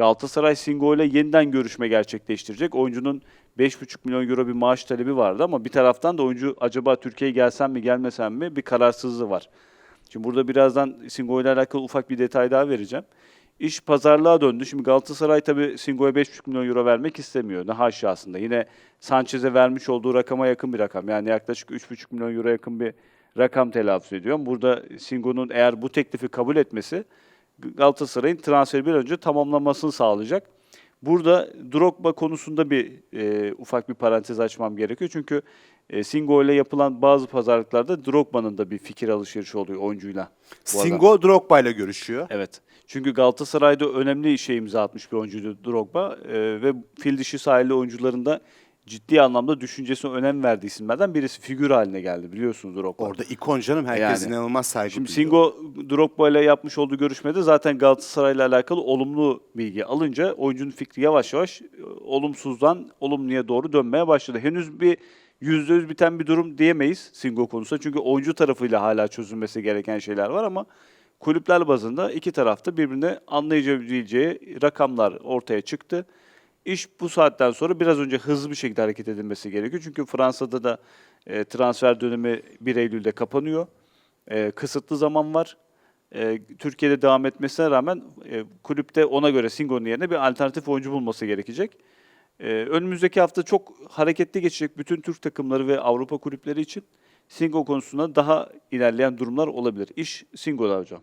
Galatasaray Singo ile yeniden görüşme gerçekleştirecek. Oyuncunun 5,5 milyon euro bir maaş talebi vardı ama bir taraftan da oyuncu acaba Türkiye'ye gelsem mi gelmesem mi bir kararsızlığı var. Şimdi burada birazdan Singo ile alakalı ufak bir detay daha vereceğim. İş pazarlığa döndü. Şimdi Galatasaray tabii Singo'ya 5,5 milyon euro vermek istemiyor. Ne aslında. Yine Sanchez'e vermiş olduğu rakama yakın bir rakam. Yani yaklaşık 3,5 milyon euro yakın bir rakam telaffuz ediyor. Burada Singo'nun eğer bu teklifi kabul etmesi Galatasaray'ın transferi bir önce tamamlamasını sağlayacak. Burada Drogba konusunda bir e, ufak bir parantez açmam gerekiyor. Çünkü e, Singo ile yapılan bazı pazarlıklarda Drogba'nın da bir fikir alışverişi oluyor oyuncuyla. Singo Drogba ile görüşüyor. Evet. Çünkü Galatasaray'da önemli işe imza atmış bir oyuncuydu Drogba e, ve fil dişi sahili oyuncularında ciddi anlamda düşüncesine önem verdiği isimlerden birisi figür haline geldi biliyorsunuz Drogba. Orada ikon canım herkes Yani. inanılmaz saygı Şimdi duyuyor. Singo Drogba ile yapmış olduğu görüşmede zaten Galatasaray'la alakalı olumlu bilgi alınca oyuncunun fikri yavaş yavaş e, olumsuzdan olumluya doğru dönmeye başladı. Henüz bir yüzde yüz biten bir durum diyemeyiz Singo konusunda. Çünkü oyuncu tarafıyla hala çözülmesi gereken şeyler var ama kulüpler bazında iki tarafta birbirine anlayabileceği rakamlar ortaya çıktı. İş bu saatten sonra biraz önce hızlı bir şekilde hareket edilmesi gerekiyor. Çünkü Fransa'da da e, transfer dönemi 1 Eylül'de kapanıyor. E, kısıtlı zaman var. E, Türkiye'de devam etmesine rağmen e, kulüpte ona göre Singo'nun yerine bir alternatif oyuncu bulması gerekecek. E, önümüzdeki hafta çok hareketli geçecek bütün Türk takımları ve Avrupa kulüpleri için Singo konusunda daha ilerleyen durumlar olabilir. İş Singo'da hocam.